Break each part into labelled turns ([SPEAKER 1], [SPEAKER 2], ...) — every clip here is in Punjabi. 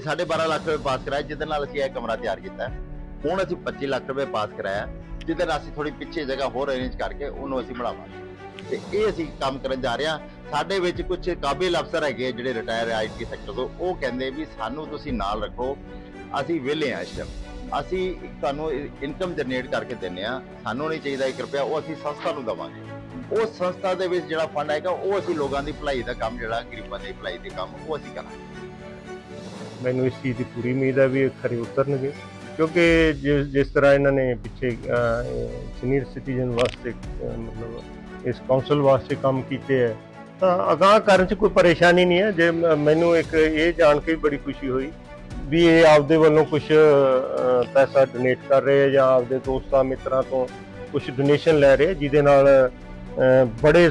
[SPEAKER 1] ਅਸੀਂ 12.5 ਲੱਖ ਰੁਪਏ ਪਾਸ ਕਰਾਇਆ, ਜਿਹਦੇ ਨਾਲ ਅਸੀਂ ਇਹ ਕਮਰਾ ਤਿਆਰ ਕੀਤਾ ਹੁਣ ਅਸੀਂ 25 ਲੱਖ ਰੁਪਏ ਪਾਸ ਕਰਾਇਆ, ਜਿਹਦੇ ਨਾਲ ਅਸੀਂ ਥੋੜੀ ਪਿੱਛੇ ਜਗ੍ਹਾ ਹੋਰ ਅਰੇਂਜ ਕਰਕੇ ਉਹਨੂੰ ਅਸੀਂ ਬਣਾਵਾਂਗੇ। ਤੇ ਇਹ ਅਸੀਂ ਕੰਮ ਕਰਨ ਜਾ ਰਹੇ ਹਾਂ। ਸਾਡੇ ਵਿੱਚ ਕੁਝ ਕਾਬਿਲ ਅਫਸਰ ਹੈਗੇ ਆ ਜਿਹੜੇ ਰਿਟਾਇਰ ਆਈਟੀ ਸੈਕਟਰ ਤੋਂ। ਉਹ ਕਹਿੰਦੇ ਵੀ ਸਾਨੂੰ ਤੁਸੀਂ ਨਾਲ ਰੱਖੋ, ਅਸੀਂ ਵਿਹਲੇ ਆ ਇਸ ਟਾਈਮ ਅਸੀਂ ਤੁਹਾਨੂੰ ਇਨਕਮ ਜਨਰੇਟ ਕਰਕੇ ਦਿੰਨੇ ਆ ਸਾਨੂੰ ਨਹੀਂ ਚਾਹੀਦਾ 1 ਰੁਪਿਆ ਉਹ ਅਸੀਂ ਸੰਸਥਾ ਨੂੰ ਦਵਾਂਗੇ। ਉਹ ਸੰਸਥਾ ਦੇ ਵਿੱਚ ਜਿਹੜਾ ਫੰਡ ਆਏਗਾ ਉਹ ਅਸੀਂ ਲੋਕਾਂ ਦੀ ਭਲਾਈ ਦਾ ਕੰਮ, ਜਿਹੜਾ ਗਰੀਬਾਂ ਦੀ ਭਲਾਈ ਦੇ ਕੰਮ, ਉਹ ਅਸੀਂ ਕਰਾਂਗੇ।
[SPEAKER 2] ਮੈਨੂੰ ਇਸ ਚੀਜ਼ ਦੀ ਪੂਰੀ ਉਮੀਦ ਹੈ ਵੀ ਇਹ ਖਰੇ ਉਤਰਨਗੇ। ਕਿਉਂਕਿ ਜਿਸ ਜਿਸ ਤਰ੍ਹਾਂ ਇਹਨਾਂ ਨੇ ਪਿੱਛੇ ਸੀਨੀਅਰ ਸਿਟੀਜ਼ਨ ਵਾਸਤੇ ਮਤਲਬ ਇਸ ਕਾਉਂਸਲ ਵਾਸਤੇ ਕੰਮ ਕੀਤੇ ਹੈ, ਤਾਂ ਅਗਾਹ ਕਰਨ 'ਚ ਕੋਈ ਪਰੇਸ਼ਾਨੀ ਨਹੀਂ ਹੈ। ਜੇ ਮ- ਮੈਨੂੰ ਇੱਕ ਇਹ ਜਾਣ ਕੇ ਬੜੀ ਖੁਸ਼ੀ ਹੋਈ ਵੀ ਇਹ ਆਪਦੇ ਵੱਲੋਂ ਕੁਝ ਪੈਸਾ ਡੋਨੇਟ ਕਰ ਰਹੇ ਹੈ ਜਾਂ ਆਪਦੇ ਦੋਸਤਾਂ, ਮਿੱਤਰਾਂ ਤੋਂ ਕੁਝ ਡੋਨੇਸ਼ਨ ਲੈ ਰਹੇ ਜਿਹਦੇ ਨਾਲ ਬੜੇ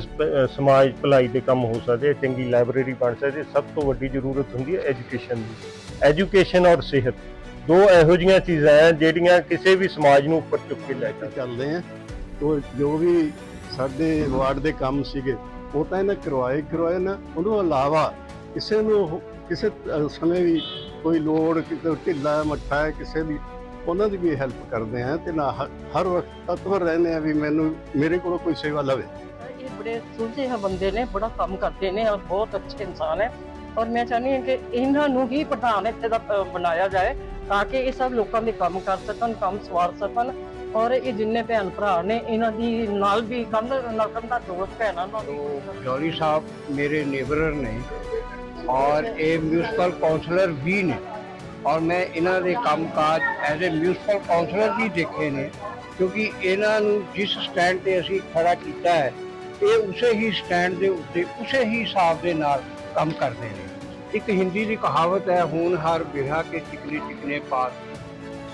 [SPEAKER 2] ਸਮਾਜ ਭਲਾਈ ਦੇ ਕੰਮ ਹੋ ਸਕਦੇ ਚੰਗੀ ਲਾਇਬ੍ਰੇਰੀ ਬਣ ਸਕਦੀ ਸਭ ਤੋਂ ਵੱਡੀ ਜ਼ਰੂਰਤ ਹੁੰਦੀ ਹੈ ਐਜੂਕੇਸ਼ਨ ਦੀ। ਐਜੂਕੇਸ਼ਨ ਔਰ ਸਿਹਤ, ਦੋ ਇਹੋ ਜਿਹੀਆਂ ਚੀਜ਼ਾਂ ਹੈ ਜਿਹੜੀਆਂ ਕਿਸੇ ਵੀ ਸਮਾਜ ਨੂੰ ਉੱਪਰ ਚੁੱਕ ਕੇ ਲੈ ਕੇ
[SPEAKER 3] ਚੱਲਦੇ ਆ। ਉਹ ਜੋ ਵੀ ਸਾਡੇ ਵਾਰਡ ਦੇ ਕੰਮ ਸੀਗੇ, ਉਹ ਤਾਂ ਇਹਨਾਂ ਕਰਵਾਏ ਕਰਵਾਏ ਨਾ, ਉਹਨੂੰ ਇਲਾਵਾ ਕਿਸੇ ਨੂੰ ਕਿਸੇ ਸਮੇਂ ਵੀ ਕੋਈ ਲੋੜ ਕਿਸੇ ਢਿੱਲਾ ਮੱਠਾ ਹੈ, ਕਿਸੇ ਦੀ ਉਹਨਾਂ ਦੀ ਵੀ ਹੈਲਪ ਕਰਦੇ ਆ ਤੇ ਨਾ ਹ- ਹਰ ਵਕਤ ਤਤਪਰ ਰਹਿੰਦੇ ਆ ਵੀ ਮੈਨੂੰ ਮੇਰੇ ਕੋਲੋਂ ਕੋਈ ਸੇਵਾ ਲਵੇ।
[SPEAKER 4] ਇਹ ਬੜੇ ਸੁਲਝੇ ਹੋਏ ਬੰਦੇ ਨੇ ਬੜਾ ਕੰਮ ਕਰਦੇ ਨੇ ਔਰ ਬਹੁਤ ਅੱਛੇ ਇਨਸਾਨ ਹੈ। ਔਰ ਮੈਂ ਚਾਹੁੰਦੀ ਹਾਂ ਕਿ ਇਹਨਾਂ ਨੂੰ ਹੀ ਪ੍ਰਧਾਨ ਇੱਥੇ ਦਾ ਬਣਾਇਆ ਜਾਏ ਤਾਂ ਕਿ ਇਹ ਸਭ ਲੋਕਾਂ ਦੇ ਕੰਮ ਕਰ ਸਕਣ ਕੰਮ ਸਵਾਰ ਸਕਣ ਔਰ ਇਹ ਜਿੰਨੇ ਭੈਣ ਭਰਾ ਨੇ ਇਹਨਾਂ ਦੀ ਨਾਲ ਵੀ ਕੰਧ ਨਾਲ ਕੰਧਾ ਜੋੜ ਭੈਣਾਂ ਨਾਲ
[SPEAKER 5] ਜੌਲੀ ਸਾਹਿਬ ਮੇਰੇ ਨੇਬਰਰ ਨੇ ਔਰ ਇਹ ਮਿਊਨਿਸਪਲ ਕਾਉਂਸਲਰ ਵੀ ਨੇ। ਔਰ ਮੈਂ ਇਹਨਾਂ ਦੇ ਕੰਮਕਾਜ ਐਜ਼ ਅ ਮਿਊਨਿਸਪਲ ਕਾਉਂਸਲਰ ਵੀ ਦੇਖੇ ਨੇ, ਕਿਉਂਕਿ ਇਹਨਾਂ ਨੂੰ ਜਿਸ ਸਟੈਂਡ ਤੇ ਅਸੀਂ ਖੜਾ ਕੀਤਾ ਹੈ, ਇਹ ਉਸੇ ਹੀ ਸਟੈਂਡ ਦੇ ਉੱਤੇ, ਉਸੇ ਹੀ ਹਿਸਾਬ ਦੇ ਨਾਲ ਕੰਮ ਕਰਦੇ ਨੇ। ਇੱਕ ਹਿੰਦੀ ਦੀ ਕਹਾਵਤ ਹੈ ਹੁਣ ਹਰ ਬਿਰਹਾ ਕੇ ਚਿਕਨੇ ਚਿਕਨੇ ਪਾਸ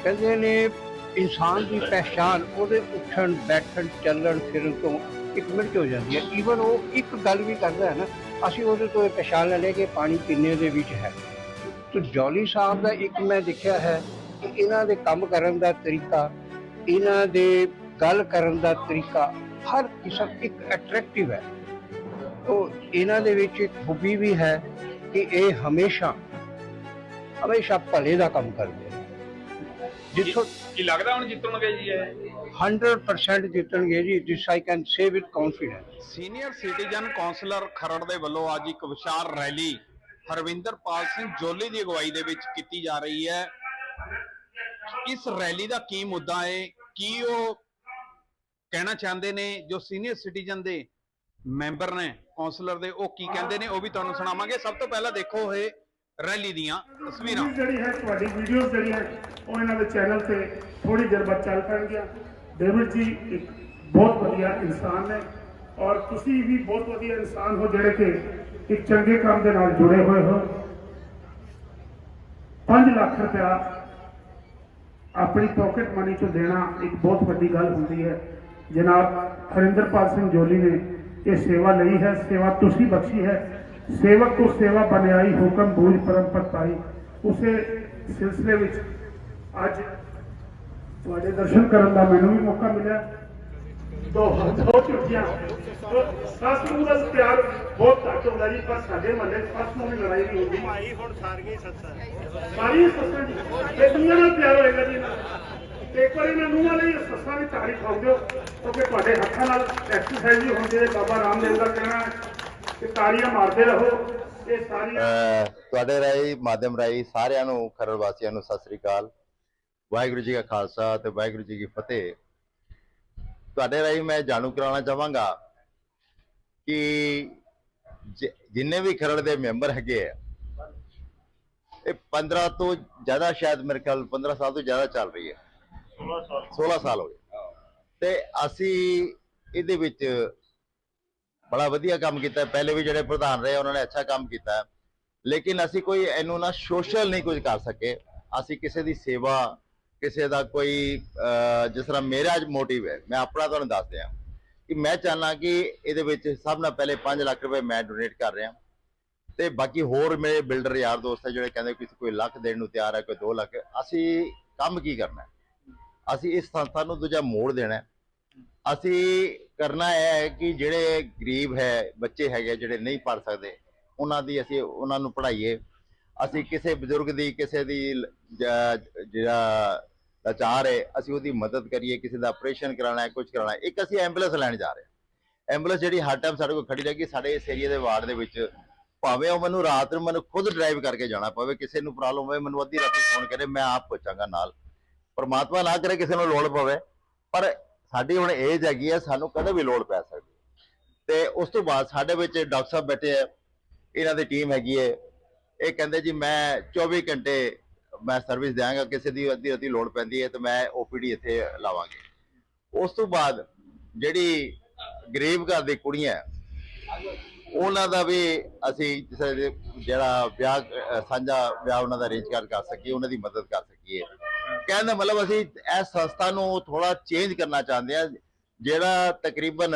[SPEAKER 5] ਕਹਿੰਦੇ ਨੇ, ਇਨਸਾਨ ਦੀ ਪਹਿਚਾਨ ਉਹਦੇ ਉੱਠਣ, ਬੈਠਣ, ਚੱਲਣ, ਫਿਰਨ ਤੋਂ ਇੱਕ ਮਿੰਟ ਹੋ ਜਾਂਦੀ ਹੈ। ਈਵਨ ਉਹ ਇੱਕ ਗੱਲ ਵੀ ਕਰਦਾ ਹੈ ਨਾ, ਅਸੀਂ ਉਹਦੇ ਤੋਂ ਇਹ ਪਛਾਣ ਲੈ ਲਏ ਕਿ ਪਾਣੀ ਕਿੰਨੇ ਦੇ ਵਿੱਚ ਹੈ। ਤੇ ਜੌਲੀ ਸਾਹਿਬ ਦਾ ਇੱਕ ਮੈਂ ਦੇਖਿਆ ਹੈ ਕਿ ਇਹਨਾਂ ਦੇ ਕੰਮ ਕਰਨ ਦਾ ਤਰੀਕਾ ਇਹਨਾਂ ਦੇ ਗੱਲ ਕਰਨ ਦਾ ਤਰੀਕਾ ਹਰ ਕਿਸਮ ਇੱਕ ਅਟਰੈਕਟਿਵ ਹੈ। ਤੋ ਇਹਨਾਂ ਦੇ ਵਿੱਚ ਇੱਕ ਖੂਬੀ ਵੀ ਹੈ ਕਿ ਇਹ ਹਮੇਸ਼ਾ ਹਮੇਸ਼ਾ ਭਲੇ ਦਾ ਕੰਮ ਕਰਦੇ ਜਿੱਥੋਂ
[SPEAKER 6] ਕੀ ਲੱਗਦਾ ਹੁਣ ਜਿੱਤਣਗੇ ਜੀ ਇਹ?
[SPEAKER 5] 100% ਜਿੱਤਣਗੇ ਜੀ this I can say with confidence
[SPEAKER 6] senior citizen councillor Kharar ਦੇ ਵੱਲੋਂ ਅੱਜ ਇੱਕ ਵਿਸ਼ਾਲ ਰੈਲੀ ਹਰਵਿੰਦਰਪਾਲ ਸਿੰਘ ਜੋਲੀ ਦੀ ਅਗਵਾਈ ਦੇ ਵਿੱਚ ਕੀਤੀ ਜਾ ਰਹੀ ਹੈ। ਇਸ ਰੈਲੀ ਦਾ ਕੀ ਮੁੱਦਾ ਹੈ? ਕੀ ਉਹ ਕਹਿਣਾ ਚਾਹੁੰਦੇ ਨੇ? ਜੋ ਸੀਨੀਅਰ ਸਿਟੀਜ਼ਨ ਦੇ ਮੈਂਬਰ ਨੇ ਕਾਉਂਸਲਰ ਦੇ, ਉਹ ਕੀ ਕਹਿੰਦੇ ਨੇ? ਉਹ ਵੀ ਤੁਹਾਨੂੰ ਸੁਣਾਵਾਂਗੇ। ਸਭ ਤੋਂ ਪਹਿਲਾਂ ਦੇਖੋ ਇਹ ਰੈਲੀ ਦੀਆਂ ਤਸਵੀਰਾਂ।
[SPEAKER 7] ਜਿਹੜੀ ਹੈ ਤੁਹਾਡੀ ਵੀਡੀਓਜ਼ ਜਿਹੜੀ ਹੈ, ਉਹ ਇਹਨਾਂ ਦੇ ਚੈਨਲ ਤੇ ਥੋੜੀ ਦੇਰ ਬਾਅਦ ਚੱਲ ਪੈਣਗੀਆਂ। ਡੇਵਿਡ ਜੀ ਇੱਕ ਬਹੁਤ ਵਧੀਆ ਇਨਸਾਨ ਨੇ ਔਰ ਤੁਸੀਂ ਵੀ ਬਹੁਤ ਵਧੀਆ ਇਨਸਾਨ ਹੋ ਜਿਹੜੇ ਕਿ ਇੱਕ ਚੰਗੇ ਕੰਮ ਦੇ ਨਾਲ ਜੁੜੇ ਹੋਏ ਹੋ। 5 ਲੱਖ ਰੁਪਇਆ ਆਪਣੀ ਪਾਕਟ ਮਨੀ ਚੋਂ ਦੇਣਾ ਇੱਕ ਬਹੁਤ ਵੱਡੀ ਗੱਲ ਹੁੰਦੀ ਹੈ। ਜਨਾਬ ਹਰਿੰਦਰਪਾਲ ਸਿੰਘ ਜੋਲੀ ਨੇ ਇਹ ਸੇਵਾ ਲਈ ਹੈ, ਸੇਵਾ ਤੁਸੀਂ ਬਖਸ਼ੀ ਹੈ। ਸੇਵਕ ਤੋਂ ਸੇਵਾ ਬਨਿਆਈ ਹੁਕਮ ਬੂਝ ਪਰਮ ਪਾਈ। ਉਸੇ ਸਿਲਸਿਲੇ ਵਿੱਚ ਅੱਜ ਤੁਹਾਡੇ ਦਰਸ਼ਨ ਕਰਨ ਦਾ ਮੈਨੂੰ ਵੀ ਮੌਕਾ ਮਿਲਿਆ। ਦੋ ਦੋ ਚੁੱਕੀਆਂ। ਸੱਸ ਨੂੰ ਦਾ ਪਿਆਰ ਬਹੁਤ ਘੱਟ ਹੁੰਦਾ ਜੀ ਪਰ ਸਾਡੇ ਮਹੱਲੇ 'ਚ ਸੱਸ ਨੂੰ ਵੀ ਲੜਾਈ ਨਹੀਂ ਹੁੰਦੀ।
[SPEAKER 8] ਭਾਈ ਹੁਣ ਸਾਰੀਆਂ ਸੱਸਾਂ
[SPEAKER 7] ਸਾਰੀਆਂ ਸੱਸਾਂ ਜੀ। ਇਹ ਦੁਨੀਆ ਨਾਲ ਪਿਆਰ ਹੋਏਗਾ ਜੀ ਇਹਨਾਂ ਦਾ। ਤੇ ਇੱਕ ਵਾਰੀ ਇਹਨਾਂ ਨੂੰ ਵਾਲੇ ਸੱਸਾਂ ਦੀ ਤਾਰੀਫ ਖਾਓ ਦਿਓ ਕਿਉਂਕਿ ਤੁਹਾਡੇ ਹੱਥਾਂ ਨਾਲ ਐਕਸਰਸਾਈਜ਼ ਵੀ ਹੁੰਦੀ ਹੈ। ਬਾਬਾ ਰਾਮਦੇਵ ਦਾ ਕਹਿਣਾ ਹੈ ਕਿ ਤਾੜੀਆਂ ਮਾਰਦੇ ਰਹੋ। ਇਹ ਸਾਰੀਆਂ
[SPEAKER 1] ਅਹ ਤੁਹਾਡੇ ਰਾਹੀਂ ਮਾਧਿਅਮ ਰਾਹੀਂ ਸਾਰਿਆਂ ਨੂੰ ਖਰੜ ਵਾਸੀਆਂ ਨੂੰ ਸਤਿ ਸ੍ਰੀ ਅਕਾਲ। ਵਾਹਿਗੁਰੂ ਜੀ ਕਾ ਖਾਲਸਾ ਤੇ ਵਾਹਿਗੁਰੂ ਜੀ ਕੀ ਫਤਿਹ। ਤੁਹਾਡੇ ਰਾਹੀਂ ਮੈਂ ਜਾਣੂ ਕਰਾਉਣਾ ਚਾਹਾਂਗਾ ਕਿ ਜਿੰਨੇ ਵੀ ਖਰੜ ਦੇ ਮੈਂਬਰ ਹੈਗੇ ਆ ਇਹ 15 ਤੋਂ ਜ਼ਿਆਦਾ ਸ਼ਾਇਦ ਮੇਰੇ ਖਿਆਲ 15 ਸਾਲ ਤੋਂ ਜ਼ਿਆਦਾ ਚੱਲ ਰਹੀ ਹੈ 16 ਸਾਲ ਹੋ ਗਏ ਤੇ ਅਸੀਂ ਇਹਦੇ ਵਿੱਚ ਬੜਾ ਵਧੀਆ ਕੰਮ ਕੀਤਾ। ਪਹਿਲੇ ਵੀ ਜਿਹੜੇ ਪ੍ਰਧਾਨ ਰਹੇ ਉਹਨਾਂ ਨੇ ਅੱਛਾ ਕੰਮ ਕੀਤਾ। ਲੇਕਿਨ ਅਸੀਂ ਕੋਈ ਇਹਨੂੰ ਨਾ ਸੋਸ਼ਲ ਨਹੀਂ ਕੁਝ ਕਰ ਸਕੇ ਅਸੀਂ ਕਿਸੇ ਦੀ ਸੇਵਾ ਕਿਸੇ ਦਾ ਕੋਈ ਜਿਸ ਤਰ੍ਹਾਂ ਮੇਰਾ ਅੱਜ ਮੋਟਿਵ ਹੈ, ਮੈਂ ਆਪਣਾ ਤੁਹਾਨੂੰ ਦੱਸ ਦਿਆਂ ਕਿ ਮੈਂ ਚਾਹਨਾ ਕਿ ਇਹਦੇ ਵਿੱਚ ਸਭ ਨਾਲ ਪਹਿਲੇ 5 ਲੱਖ ਰੁਪਏ ਮੈਂ ਡੋਨੇਟ ਕਰ ਰਿਹਾ। ਤੇ ਬਾਕੀ ਹੋਰ ਮੇਰੇ ਬਿਲਡਰ ਯਾਰ ਦੋਸਤ ਹੈ ਜਿਹੜੇ ਕਹਿੰਦੇ ਕਿ ਕੋਈ ਲੱਖ ਦੇਣ ਨੂੰ ਤਿਆਰ ਹੈ, ਕੋਈ 2 ਲੱਖ, ਅਸੀਂ ਕੰਮ ਕੀ ਕਰਨਾ ਅਸੀਂ ਇਸ ਸੰਸਥਾ ਨੂੰ ਦੂਜਾ ਮੋੜ ਦੇਣਾ ਅਸੀਂ ਕਰਨਾ ਇਹ ਹੈ ਕਿ ਜਿਹੜੇ ਗਰੀਬ ਹੈ, ਬੱਚੇ ਹੈਗੇ ਜਿਹੜੇ ਨਹੀਂ ਪੜ ਸਕਦੇ, ਉਹਨਾਂ ਦੀ ਅਸੀਂ, ਉਹਨਾਂ ਨੂੰ ਪੜ੍ਹਾਈਏ। ਅਸੀਂ ਕਿਸੇ ਬਜ਼ੁਰਗ ਦੀ, ਕਿਸੇ ਦੀ ਜਿਹੜਾ ਲਾਚਾਰ ਹੈ, ਅਸੀਂ ਉਹਦੀ ਮਦਦ ਕਰੀਏ, ਕਿਸੇ ਦਾ ਆਪਰੇਸ਼ਨ ਕਰਾਉਣਾ ਹੈ ਕੁਝ ਕਰਾਉਣਾ ਇੱਕ ਅਸੀਂ ਐਂਬੂਲੈਂਸ ਲੈਣ ਜਾ ਰਹੇ ਹਾਂ। ਐਂਬੂਲੈਂਸ ਜਿਹੜੀ ਹਰ ਟਾਈਮ ਸਾਡੇ ਕੋਲ ਖੜੀ ਰਹੇਗੀ, ਸਾਡੇ ਇਸ ਏਰੀਆ ਦੇ ਵਾਰਡ ਦੇ ਵਿੱਚ। ਭਾਵੇਂ ਉਹ ਮੈਨੂੰ ਰਾਤ ਨੂੰ ਮੈਨੂੰ ਖੁਦ ਡਰਾਈਵ ਕਰਕੇ ਜਾਣਾ ਪਵੇ, ਕਿਸੇ ਨੂੰ ਪ੍ਰੋਬਲਮ ਹੋਵੇ, ਮੈਨੂੰ ਅੱਧੀ ਰਾਤੀ ਫੋਨ ਕਰੇ, ਮੈਂ ਆਪ ਪਹੁੰਚਾਂਗਾ ਨਾਲ। ਪਰਮਾਤਮਾ ਨਾ ਕਰੇ, ਕਿਸੇ ਨੂੰ ਲੋੜ ਪਵੇ। ਪਰ ਸਾਡੀ ਹੁਣ ਏਜ ਹੈਗੀ ਹੈ, ਸਾਨੂੰ ਕਦੇ ਵੀ ਲੋੜ ਪੈ ਸਕਦੀ। ਹੈ। ਤੇ ਉਸ ਤੋਂ ਬਾਅਦ ਸਾਡੇ ਵਿੱਚ ਡਾਕਟਰ ਸਾਹਿਬ ਬੈਠੇ ਆ ਇਹਨਾਂ ਦੀ ਟੀਮ ਹੈਗੀ ਹੈ। ਇਹ ਕਹਿੰਦੇ ਜੀ, ਮੈਂ 24 ਘੰਟੇ ਮੈਂ ਸਰਵਿਸ ਦਿਆਂਗਾ, ਕਿਸੇ ਦੀ ਅੱਧੀ ਅੱਧੀ ਲੋੜ ਪੈਂਦੀ ਹੈ ਤੇ ਮੈਂ ਓਪੀਡੀ ਇੱਥੇ ਲਾਵਾਂਗੇ। ਉਸ ਤੋਂ ਬਾਅਦ ਜਿਹੜੀ ਗਰੀਬ ਘਰ ਦੀ ਕੁੜੀਆਂ ਉਹਨਾਂ ਦਾ ਵੀ ਅਸੀਂ ਕਿਸੇ ਜਿਹੜਾ ਵਿਆਹ, ਸਾਂਝਾ ਵਿਆਹ ਉਹਨਾਂ ਦਾ ਅਰੇਂਜ ਕਰ ਸਕੀਏ, ਉਹਨਾਂ ਦੀ ਮਦਦ ਕਰ ਸਕੀਏ। ਕਹਿੰਦਾ ਮਤਲਬ ਅਸੀਂ ਇਸ ਸੰਸਥਾ ਨੂੰ ਥੋੜਾ ਚੇਂਜ ਕਰਨਾ ਚਾਹੁੰਦੇ ਹਾਂ, ਜਿਹੜਾ ਤਕਰੀਬਨ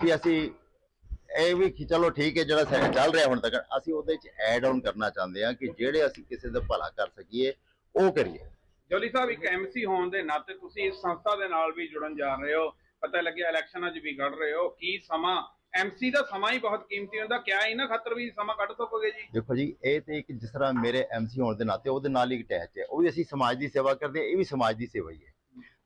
[SPEAKER 1] ਵੀ ਅਸੀਂ ਇਹ ਵੀ ਕਿ ਚਲੋ ਠੀਕ ਹੈ ਜਿਹੜਾ ਸਾ- ਚੱਲ ਰਿਹਾ ਹੁਣ ਤੱਕ ਅਸੀਂ ਉਹਦੇ ਚ ਐਡ ਆਨ ਕਰਨਾ ਚਾਹੁੰਦੇ ਹਾਂ ਕਿ ਜਿਹੜੇ ਅਸੀਂ ਕਿਸੇ ਦਾ ਭਲਾ ਕਰ ਸਕੀਏ ਉਹ ਕਰੀਏ।
[SPEAKER 6] ਜੋਲੀ ਸਾਹਿਬ ਇੱਕ ਐਮਸੀ ਹੋਣ ਦੇ ਨਾਤੇ ਤੁਸੀਂ ਇਸ ਸੰਸਥਾ ਦੇ ਨਾਲ ਵੀ ਜੁੜਨ ਜਾ ਰਹੇ ਹੋ। ਪਤਾ ਲੱਗਿਆ ਇਲੈਕਸ਼ਨਾਂ 'ਚ ਵੀ ਲੜ ਰਹੇ ਹੋ। ਕੀ ਸਮਾਂ? ਐਮਸੀ ਦਾ ਸਮਾਂ ਹੀ ਬਹੁਤ ਕੀਮਤੀ ਹੁੰਦਾ ਕਿਆ ਇਹਨਾਂ ਖਾਤਰ ਵੀ ਸਮਾਂ ਕੱਢ ਸਕੋਗੇ ਜੀ?
[SPEAKER 1] ਦੇਖੋ ਜੀ ਇਹ ਤੇ ਇੱਕ ਜਿਸ ਤਰ੍ਹਾਂ ਮੇਰੇ ਐਮਸੀ ਹੋਣ ਦੇ ਨਾਤੇ ਉਹਦੇ ਨਾਲ ਹੀ ਅਟੈਚ ਹੈ। ਉਹ ਵੀ ਅਸੀਂ ਸਮਾਜ ਦੀ ਸੇਵਾ ਕਰਦੇ ਹਾਂ ਇਹ ਵੀ ਸਮਾਜ ਦੀ ਸੇਵਾ ਹੀ ਹੈ।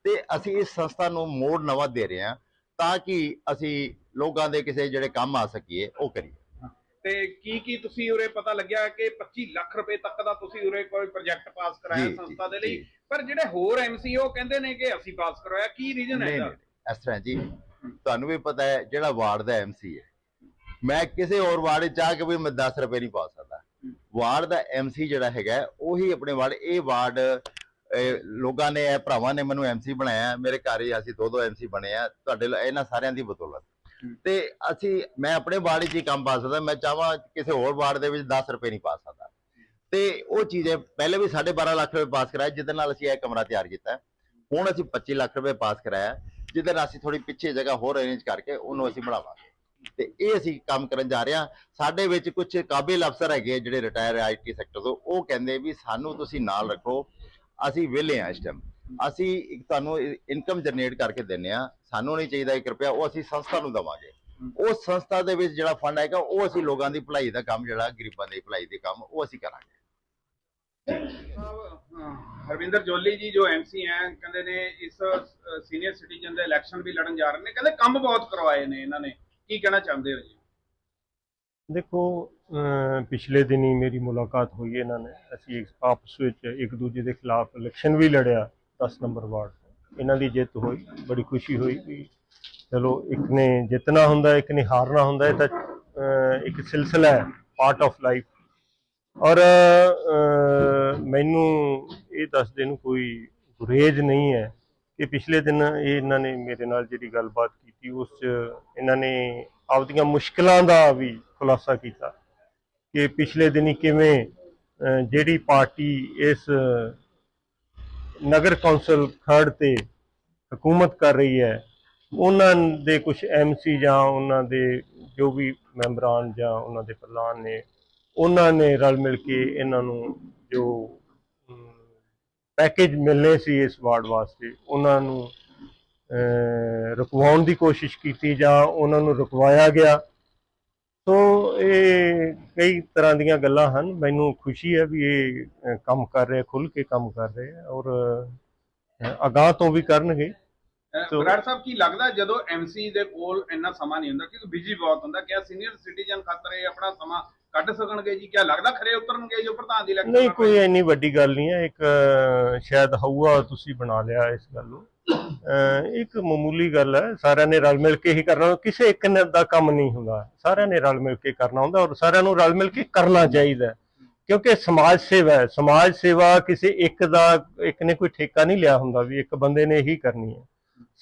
[SPEAKER 1] ਤੇ ਅਸੀਂ ਇਸ ਸੰਸਥਾ ਨੂੰ ਮੋੜ ਨਵਾਂ ਦੇ ਰਹੇ ਹਾਂ ਤਾਂ ਕਿ ਅਸੀਂ ਲੋਕਾਂ ਦੇ ਕਿਸੇ ਜਿਹੜੇ ਕੰਮ ਆ ਸਕੀਏ ਉਹ ਕਰੀਏ।
[SPEAKER 6] ਤੇ ਕੀ ਕੀ ਤੁਸੀਂ ਉਰੇ ਪਤਾ ਲੱਗਿਆ ਕਿ 25 ਲੱਖ ਰੁਪਏ ਤੱਕ ਦਾ ਤੁਸੀਂ ਉਰੇ ਕੋਈ ਪ੍ਰੋਜੈਕਟ ਪਾਸ ਕਰਾਇਆ
[SPEAKER 1] ਜੀ,
[SPEAKER 6] ਸੰਸਥਾ ਦੇ
[SPEAKER 1] ਜੀ,
[SPEAKER 6] ਲਈ?
[SPEAKER 1] ਜੀ।
[SPEAKER 6] ਪਰ ਜਿਹੜੇ ਹੋਰ ਐਮਸੀ ਉਹ ਕਹਿੰਦੇ ਨੇ ਕਿ ਅਸੀਂ ਪਾਸ ਕਰਵਾਇਆ ਕੀ ਰੀਜਨ ਹੈ
[SPEAKER 1] ਨਹੀਂ
[SPEAKER 6] ਇਹਦਾ
[SPEAKER 1] ਨਹੀਂ ਇਸ ਤਰ੍ਹਾਂ ਜੀ ਤੁਹਾਨੂੰ ਵੀ ਪਤਾ ਹੈ ਜਿਹੜਾ ਵਾਰਡ ਦਾ ਐਮਸੀ ਹੈ। ਮੈਂ ਕਿਸੇ ਹੋਰ ਵਾਰਡ 'ਚ ਜਾ ਕੇ ਵੀ ਮੈਂ 10 ਰੁਪਏ ਨਹੀਂ ਪਾ ਸਕਦਾ। ਵਾਰਡ ਦਾ ਐਮਸੀ ਜਿਹੜਾ ਹੈਗਾ ਉਹੀ ਆਪਣੇ ਵਾਰਡ ਇਹ ਵਾਰਡ ਇਹ ਲੋਕਾਂ ਨੇ ਇਹ ਭਰਾਵਾਂ ਨੇ ਮੈਨੂੰ ਐਮਸੀ ਬਣਾਇਆ। ਮੇਰੇ ਘਰ ਹੀ ਅਸੀਂ ਦੋ ਦੋ ਐਮਸੀ ਬਣੇ ਆ। ਤੁਹਾਡੇ ਲ- ਇਹਨਾਂ ਸਾਰਿਆਂ ਦੀ ਬਦੌਲਤ। ਤੇ ਅਸੀਂ, ਮੈਂ ਆਪਣੇ ਵਾਰਡ 'ਚ ਹੀ ਕੰਮ ਪਾ ਸਕਦਾ, ਮੈਂ ਚਾਹਾਂ ਕਿਸੇ ਹੋਰ ਵਾਰਡ ਦੇ ਵਿੱਚ 10 ਰੁਪਏ ਨਹੀਂ ਪਾ ਸਕਦਾ। ਤੇ ਉਹ ਚੀਜ਼ ਹੈ ਪਹਿਲੇ ਵੀ 12.5 ਲੱਖ ਰੁਪਏ ਪਾਸ ਕਰਾਇਆ ਜਿਹਦੇ ਨਾਲ ਅਸੀਂ ਇਹ ਕਮਰਾ ਤਿਆਰ ਕੀਤਾ। ਹੁਣ ਅਸੀਂ 25 ਲੱਖ ਰੁਪਏ ਪਾਸ ਕਰਾਇਆ, ਜਿਹਦੇ ਨਾਲ ਅਸੀਂ ਥੋੜੀ ਪਿੱਛੇ ਜਗ੍ਹਾ ਹੋਰ ਅਰੇਂਜ ਕਰਕੇ ਉਹਨੂੰ ਅਸੀਂ ਬਣਾਵਾਂਗੇ। ਤੇ ਇਹ ਅਸੀਂ ਕੰਮ ਕਰਨ ਜਾ ਰਹੇ ਹਾਂ। ਸਾਡੇ ਵਿੱਚ ਕੁਝ ਕਾਬਿਲ ਅਫਸਰ ਹੈਗੇ ਆ ਜਿਹੜੇ ਰਿਟਾਇਰ ਆਈਟੀ ਸੈਕਟਰ ਤੋਂ, ਉਹ ਕਹਿੰਦੇ ਵੀ ਸਾਨੂੰ ਤੁਸੀਂ ਨਾਲ ਰੱਖੋ, ਅਸੀਂ ਵਿਹਲੇ ਹਾਂ ਇਸ ਟਾਈਮ ਅਸੀਂ ਇੱਕ ਤੁਹਾਨੂੰ ਇਨਕਮ ਜਨਰੇਟ ਕਰਕੇ ਦਿੰਨੇ ਆ ਸਾਨੂੰ ਨਹੀਂ ਚਾਹੀਦਾ 1 ਰੁਪਿਆ ਉਹ ਅਸੀਂ ਸੰਸਥਾ ਨੂੰ ਦੇਵਾਂਗੇ। ਉਸ ਸੰਸਥਾ ਦੇ ਵਿੱਚ ਜਿਹੜਾ ਫੰਡ ਆਏਗਾ ਉਹ ਅਸੀਂ ਲੋਕਾਂ ਦੀ ਭਲਾਈ ਦਾ ਕੰਮ ਜਿਹੜਾ ਗਰੀਬਾਂ ਦੀ ਭਲਾਈ ਦੇ ਕੰਮ ਉਹ ਅਸੀਂ ਕਰਾਂਗੇ।
[SPEAKER 6] ਹਰਵਿੰਦਰ ਜੋਲੀ ਜੀ ਜੋ ਐਮਸੀ ਹੈ ਕਹਿੰਦੇ ਨੇ ਇਸ ਸੀਨੀਅਰ ਸਿਟੀਜ਼ਨ ਦੇ ਇਲੈਕਸ਼ਨ ਵੀ ਲੜਨ ਜਾ ਰਹੇ ਨੇ। ਕਹਿੰਦੇ ਕੰਮ ਬਹੁਤ ਕਰਵਾਏ ਨੇ ਇਹਨਾਂ ਨੇ। ਕੀ ਕਹਿਣਾ ਚਾਹੁੰਦੇ ਹੋ ਜੀ?
[SPEAKER 2] ਦੇਖੋ ਪਿਛਲੇ ਦਿਨੀ ਮੇਰੀ ਮੁਲਾਕਾਤ ਹੋਈ ਇਹਨਾਂ ਨੇ। ਅਸੀਂ ਇੱਕ ਆਪਸ ਵਿੱਚ ਇੱਕ ਦੂਜੇ ਦੇ ਖਿਲਾਫ ਇਲੈਕਸ਼ਨ ਵੀ ਲੜਿਆ। 10 ਨੰਬਰ ਵਾਰਡ। ਇਹਨਾਂ ਦੀ ਜਿੱਤ ਹੋਈ, ਬੜੀ ਖੁਸ਼ੀ ਹੋਈ ਕਿ ਚਲੋ ਇੱਕ ਨੇ ਜਿੱਤਣਾ ਹੁੰਦਾ, ਇੱਕ ਨੇ ਹਾਰਨਾ ਹੁੰਦਾ, ਇਹ ਤਾਂ ਇੱਕ ਸਿਲਸਿਲਾ ਹੈ ਪਾਰਟ ਆਫ ਲਾਈਫ ਔਰ ਮੈਨੂੰ ਇਹ ਦੱਸਦੇ ਨੂੰ ਕੋਈ ਗੁਰੇਜ ਨਹੀਂ ਹੈ ਕਿ ਪਿਛਲੇ ਦਿਨ ਇਹ ਇਹਨਾਂ ਨੇ ਮੇਰੇ ਨਾਲ ਜਿਹੜੀ ਗੱਲਬਾਤ ਕੀਤੀ, ਉਸ 'ਚ ਇਹਨਾਂ ਨੇ ਆਪਦੀਆਂ ਮੁਸ਼ਕਲਾਂ ਦਾ ਵੀ ਖੁਲਾਸਾ ਕੀਤਾ ਕਿ ਪਿਛਲੇ ਦਿਨੀ ਕਿਵੇਂ ਜਿਹੜੀ ਪਾਰਟੀ ਇਸ ਨਗਰ ਕੌਂਸਲ ਖੜ ਤੇ ਹਕੂਮਤ ਕਰ ਰਹੀ ਹੈ। ਉਹਨਾਂ ਦੇ ਕੁਝ ਐਮਸੀ ਜਾਂ ਉਹਨਾਂ ਦੇ ਜੋ ਵੀ ਮੈਂਬਰਾਂ ਜਾਂ ਉਹਨਾਂ ਦੇ ਪ੍ਰਧਾਨ ਨੇ, ਉਹਨਾਂ ਨੇ ਰਲ ਮਿਲ ਕੇ ਇਹਨਾਂ ਨੂੰ ਜੋ ਪੈਕੇਜ ਮਿਲਨੇ ਸੀ ਇਸ ਵਾਰਡ ਵਾਸਤੇ, ਉਹਨਾਂ ਨੂੰ ਰੁਕਵਾਉਣ ਦੀ ਕੋਸ਼ਿਸ਼ ਕੀਤੀ ਜਾਂ ਉਹਨਾਂ ਨੂੰ ਰੁਕਵਾਇਆ ਗਿਆ। ਸੋ ਇਹ ਕਈ ਤਰ੍ਹਾਂ ਦੀਆਂ ਗੱਲਾਂ ਹਨ। ਮੈਨੂੰ ਖੁਸ਼ੀ ਹੈ ਵੀ ਇਹ ਕੰਮ ਕਰ ਰਹੇ ਖੁੱਲ ਕੇ ਕੰਮ ਕਰ ਰਹੇ ਔਰ ਅਗਾਂਹ ਤੋਂ ਵੀ ਕਰਨਗੇ।
[SPEAKER 6] ਬਰਾੜ ਸਾਹਿਬ ਕੀ ਲੱਗਦਾ ਜਦੋਂ ਐਮਸੀ ਦੇ ਕੋਲ ਇੰਨਾ ਸਮਾਂ ਨਹੀਂ ਹੁੰਦਾ? ਕਿਉਂਕਿ ਬਿਜ਼ੀ ਬਹੁਤ ਹੁੰਦਾ। ਕਿਆ ਸੀਨੀਅਰ ਸਿਟੀਜ਼ਨ ਖਾਤਰ ਇਹ ਆਪਣਾ ਸਮਾਂ ਕੱਢ ਸਕਣਗੇ ਜੀ? ਕਿਆ ਲੱਗਦਾ ਖਰੇ ਉਤਰਨਗੇ ਜੋ ਪ੍ਰਧਾਨ ਦੀ ਇਲੈਕਸ਼ਨ
[SPEAKER 2] ਨਹੀਂ ਕੋਈ ਇੰਨੀ ਵੱਡੀ ਗੱਲ ਨਹੀਂ ਹੈ। ਇੱਕ ਸ਼ਾਇਦ ਹਊਆ ਤੁਸੀਂ ਬਣਾ ਲਿਆ ਇਸ ਗੱਲ ਨੂੰ। ਇੱਕ ਮਾਮੂਲੀ ਗੱਲ ਹੈ, ਸਾਰਿਆਂ ਨੇ ਰਲ ਮਿਲ ਕੇ ਹੀ ਕਰਨਾ, ਕਿਸੇ ਇੱਕ ਨੇ ਦਾ ਕੰਮ ਨਹੀਂ ਹੁੰਦਾ। ਸਾਰਿਆਂ ਨੇ ਰਲ ਮਿਲ ਕੇ ਕਰਨਾ ਹੁੰਦਾ ਔਰ ਸਾਰਿਆਂ ਨੂੰ ਰਲ ਮਿਲ ਕੇ ਕਰਨਾ ਚਾਹੀਦਾ ਕਿਉਂਕਿ ਸਮਾਜ ਸੇਵਾ ਹੈ, ਸਮਾਜ ਸੇਵਾ ਕਿਸੇ ਇੱਕ ਦਾ, ਇੱਕ ਨੇ ਕੋਈ ਠੇਕਾ ਨਹੀਂ ਲਿਆ ਹੁੰਦਾ ਵੀ ਇੱਕ ਬੰਦੇ ਨੇ ਹੀ ਕਰਨੀ ਹੈ।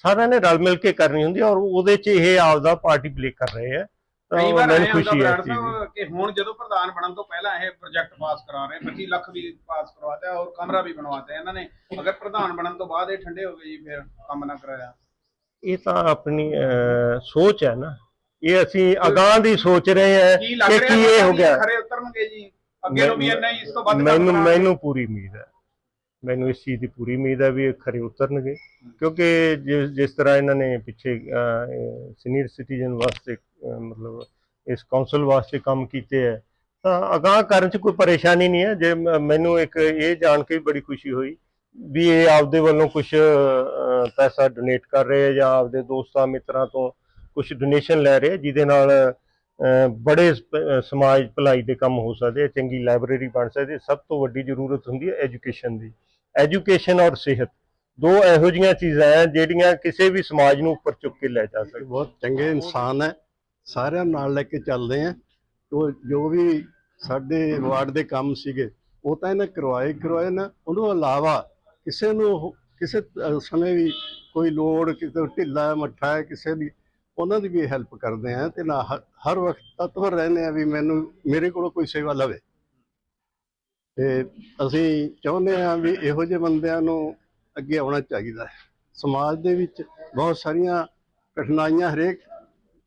[SPEAKER 2] ਸਾਰਿਆਂ ਨੇ ਰਲ ਮਿਲ ਕੇ ਕਰਨੀ ਹੁੰਦੀ ਔਰ ਉਹਦੇ 'ਚ ਇਹ ਆਪਦਾ ਪਾਰਟੀ ਪਲੇ ਕਰ ਰਹੇ ਹੈ।
[SPEAKER 6] ਕਈ ਵਾਰ
[SPEAKER 2] ਮੈਨੂੰ ਖੁਸ਼ੀ ਹੈ
[SPEAKER 6] ਬਰਾੜ
[SPEAKER 2] ਇਸ ਚੀਜ਼ ਦੀ
[SPEAKER 6] ਸਾਹਿਬ ਕਿ ਹੁਣ ਜਦੋਂ ਪ੍ਰਧਾਨ ਬਣਨ ਤੋਂ ਪਹਿਲਾਂ ਇਹ ਪ੍ਰੋਜੈਕਟ ਪਾਸ ਕਰਾ ਰਹੇ 25 ਲੱਖ ਵੀ ਪਾਸ ਕਰਵਾਤਾ ਔਰ ਕਮਰਾ ਵੀ ਬਣਵਾਤਾ ਇਹਨਾਂ ਨੇ। ਅਗਰ ਪ੍ਰਧਾਨ ਬਣਨ ਤੋਂ ਬਾਅਦ ਇਹ ਠੰਡੇ ਹੋ ਗਏ ਜੀ ਫਿਰ ਕੰਮ ਨਾ ਕਰਾਇਆ।
[SPEAKER 2] ਇਹ ਤਾਂ ਆਪਣੀ ਸੋਚ ਹੈ ਨਾ। ਇਹ ਅਸੀਂ ਅਗਾਂਹ ਦੀ ਸੋਚ ਰਹੇ ਹਾਂ
[SPEAKER 6] ਕੀ
[SPEAKER 2] ਕਿ ਇਹ ਹੋ ਗਿਆ।
[SPEAKER 6] ਖਰੇ ਉਤਰਨਗੇ ਜੀ। ਅੱਗੇ ਨੂੰ ਵੀ ਇੰਨਾ ਹੀ ਇਸ ਤੋਂ ਵੱਧ
[SPEAKER 2] ਮੈਨੂੰ। ਮੈਨੂੰ ਪੂਰੀ ਉਮੀਦ ਹੈ। ਮੈਨੂੰ ਇਸ ਚੀਜ਼ ਦੀ ਪੂਰੀ ਉਮੀਦ ਹੈ ਵੀ ਇਹ ਖਰੇ ਉਤਰਨਗੇ। ਕਿਉਂਕਿ ਜਿਸ ਜਿਸ ਤਰ੍ਹਾਂ ਇਹਨਾਂ ਨੇ ਪਿੱਛੇ ਸੀਨੀਅਰ ਸਿਟੀਜ਼ਨ ਵਾਸਤੇ ਮਤਲਬ ਇਸ ਕਾਉਂਸਲ ਵਾਸਤੇ ਕੰਮ ਕੀਤੇ ਹੈ, ਤਾਂ ਅਗਾਂਹ ਕਰਨ 'ਚ ਕੋਈ ਪਰੇਸ਼ਾਨੀ ਨਹੀਂ ਹੈ। ਜੇ ਮ- ਮੈਨੂੰ ਇੱਕ ਇਹ ਜਾਣ ਕੇ ਵੀ ਬੜੀ ਖੁਸ਼ੀ ਹੋਈ ਵੀ ਇਹ ਆਪਦੇ ਵੱਲੋਂ ਕੁਝ ਪੈਸਾ ਡੋਨੇਟ ਕਰ ਰਹੇ ਹੈ ਜਾਂ ਆਪਦੇ ਦੋਸਤਾਂ, ਮਿੱਤਰਾਂ ਤੋਂ ਕੁਝ ਡੋਨੇਸ਼ਨ ਲੈ ਰਹੇ ਜਿਹਦੇ ਨਾਲ ਬੜੇ ਸਮਾਜ ਭਲਾਈ ਦੇ ਕੰਮ ਹੋ ਸਕਦੇ ਚੰਗੀ ਲਾਇਬ੍ਰੇਰੀ ਬਣ ਸਕਦੀ ਸਭ ਤੋਂ ਵੱਡੀ ਜ਼ਰੂਰਤ ਹੁੰਦੀ ਹੈ ਐਜੂਕੇਸ਼ਨ ਦੀ। ਐਜੂਕੇਸ਼ਨ ਔਰ ਸਿਹਤ। ਦੋ ਇਹੋ ਜਿਹੀਆਂ ਚੀਜ਼ਾਂ ਹੈ ਜਿਹੜੀਆਂ ਕਿਸੇ ਵੀ ਸਮਾਜ ਨੂੰ ਉੱਪਰ ਚੁੱਕ ਕੇ ਲੈ ਜਾ
[SPEAKER 3] ਇਹ
[SPEAKER 2] ਸਕਦੀਆਂ।
[SPEAKER 3] ਬਹੁਤ ਚੰਗੇ ਇਨਸਾਨ ਹੈ ਸਾਰਿਆਂ ਨਾਲ ਲੈ ਕੇ ਚੱਲਦੇ ਆ ਉਹ ਜੋ ਵੀ ਸਾਡੇ ਵਾਰਡ ਦੇ ਕੰਮ ਸੀਗੇ, ਉਹ ਤਾਂ ਇਹਨਾਂ ਕਰਵਾਏ ਕਰਵਾਏ ਨਾ। ਉਹਨੂੰ ਇਲਾਵਾ ਕਿਸੇ ਨੂੰ ਕਿਸੇ ਸਮੇਂ ਵੀ ਕੋਈ ਲੋੜ ਕਿਸੇ ਢਿੱਲਾ ਮੱਠਾ ਹੈ, ਕਿਸੇ ਦੀ, ਉਹਨਾਂ ਦੀ ਵੀ ਹੈਲਪ ਕਰਦੇ ਆ ਤੇ ਨਾ ਹ- ਹਰ ਵਕਤ ਤਤਪਰ ਰਹਿੰਦੇ ਆ ਵੀ ਮੈਨੂੰ, ਮੇਰੇ ਕੋਲੋਂ ਕੋਈ ਸੇਵਾ ਲਵੇ। ਤੇ ਅਸੀਂ ਚਾਹੁੰਦੇ ਹਾਂ ਵੀ ਇਹੋ ਜਿਹੇ ਬੰਦਿਆਂ ਨੂੰ ਅੱਗੇ ਆਉਣਾ ਚਾਹੀਦਾ ਹੈ। ਸਮਾਜ ਦੇ ਵਿੱਚ ਬਹੁਤ ਸਾਰੀਆਂ ਕਠਿਨਾਈਆਂ ਹਰੇਕ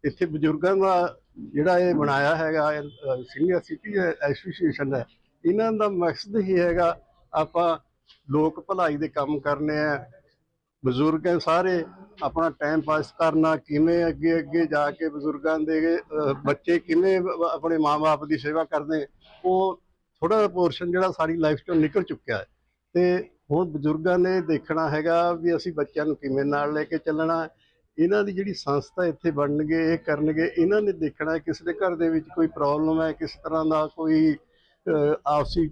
[SPEAKER 3] ਇੱਥੇ ਬਜ਼ੁਰਗਾਂ ਦਾ ਜਿਹੜਾ ਇਹ ਬਣਾਇਆ ਹੈਗਾ ਸੀਨੀਅਰ ਸਿਟੀ ਐਸੋਸੀਏਸ਼ਨ ਹੈ ਇਹਨਾਂ ਦਾ ਮਕਸਦ ਹੀ ਹੈਗਾ ਆਪਾਂ ਲੋਕ ਭਲਾਈ ਦੇ ਕੰਮ ਕਰਨੇ ਆ। ਬਜ਼ੁਰਗ ਹੈ ਸਾਰੇ, ਆਪਣਾ ਟਾਈਮ ਪਾਸ ਕਰਨਾ, ਕਿਵੇਂ ਅੱਗੇ ਅੱਗੇ ਜਾ ਕੇ ਬਜ਼ੁਰਗਾਂ ਦੇ ਬੱਚੇ ਕਿਵੇਂ ਬ- ਆਪਣੇ ਮਾਪੇ ਦੀ ਸੇਵਾ ਕਰਦੇ, ਉਹ ਥੋੜਾ ਪੋਰਸ਼ਨ ਜਿਹੜਾ ਸਾਰੀ ਲਾਈਫ ਚੋਂ ਨਿਕਲ ਚੁੱਕਿਆ ਹੈ। ਤੇ ਹੁਣ ਬਜ਼ੁਰਗਾਂ ਨੇ ਦੇਖਣਾ ਹੈਗਾ ਵੀ ਅਸੀਂ ਬੱਚਿਆਂ ਨੂੰ ਕਿਵੇਂ ਨਾਲ ਲੈ ਕੇ ਚੱਲਣਾ ਇਹਨਾਂ ਦੀ ਜਿਹੜੀ ਸੰਸਥਾ ਇੱਥੇ ਬਣਨਗੇ, ਇਹ ਕਰਨਗੇ, ਇਹਨਾਂ ਨੇ ਦੇਖਣਾ ਕਿਸੇ ਦੇ ਘਰ ਦੇ ਵਿੱਚ ਕੋਈ ਪ੍ਰੋਬਲਮ ਹੈ, ਕਿਸ ਤਰ੍ਹਾਂ ਦਾ ਕੋਈ ਆਪਸੀ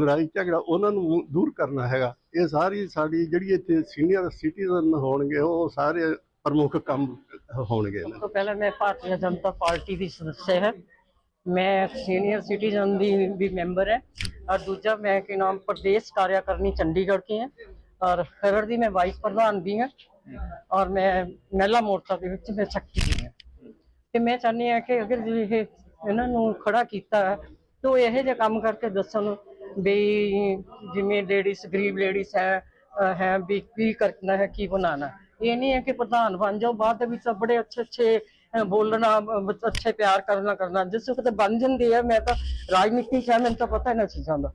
[SPEAKER 3] ਲੜਾਈ ਝਗੜਾ, ਉਹਨਾਂ ਨੂੰ ਦੂਰ ਕਰਨਾ ਹੈਗਾ। ਇਹ ਸਾਰੀ ਸਾਡੀ ਜਿਹੜੀ ਇੱਥੇ ਸੀਨੀਅਰ ਸਿਟੀਜ਼ਨ ਹੋਣਗੇ, ਉਹ ਸਾਰੇ ਪ੍ਰਮੁੱਖ ਕੰਮ ਹੋਣਗੇ। ਇਹਨਾਂ
[SPEAKER 4] ਤੋਂ ਪਹਿਲਾਂ ਮੈਂ ਭਾਰਤੀ ਜਨਤਾ ਪਾਰਟੀ ਦੀ ਸਦੱਸਿਆ ਹੈ। ਮੈਂ ਸੀਨੀਅਰ ਸਿਟੀਜ਼ਨ ਦੀ ਵੀ ਮੈਂਬਰ ਹੈ और दूसरा मैं के नाम प्रदेश कार्यकारिणी चंडीगढ़ की है और खरड़ दी मैं वाइस प्रधान भी ਹਾਂ ਔਰ ਮੈਂ ਮਹਿਲਾ ਮੋਰਚਾ ਦੇ ਵਿੱਚ ਮੈਂ ਸ਼ਕਤੀ ਵੀ ਹਾਂ ਤੇ ਮੈਂ ਚਾਹੁੰਦੀ ਹਾਂ ਕਿ ਅਗਰ ਜੇ ਇਹ ਇਹਨਾਂ ਨੂੰ ਖੜਾ ਕੀਤਾ ਹੈ ਤਾਂ ਉਹ ਇਹੋ ਜਿਹੇ ਕੰਮ ਕਰਕੇ ਦੱਸਣ ਵੀ ਜਿਵੇਂ ਲੇਡੀਜ਼ ਗਰੀਬ ਲੇਡੀਜ਼ ਹੈ ਅਹ ਹੈ ਵੀ ਕੀ ਕਰਨਾ ਹੈ ਕੀ ਬਣਾਉਣਾ ਇਹ ਨਹੀਂ ਹੈ ਕਿ ਪ੍ਰਧਾਨ ਬਣ ਜਾਓ ਬਾਅਦ ਦੇ ਵਿੱਚ ਤਾਂ ਬੜੇ ਅੱਛੇ ਅੱਛੇ ਬੋਲਣਾ ਅੱਛੇ ਪਿਆਰ ਕਰਨਾ ਕਰਨਾ ਜਿਸ ਵਕਤ ਬਣ ਜਾਂਦੇ ਆ ਮੈਂ ਤਾਂ ਰਾਜਨੀਤੀ ਚ ਆ ਮੈਨੂੰ ਤਾਂ ਪਤਾ ਇਹਨਾਂ ਚੀਜ਼ਾਂ ਦਾ।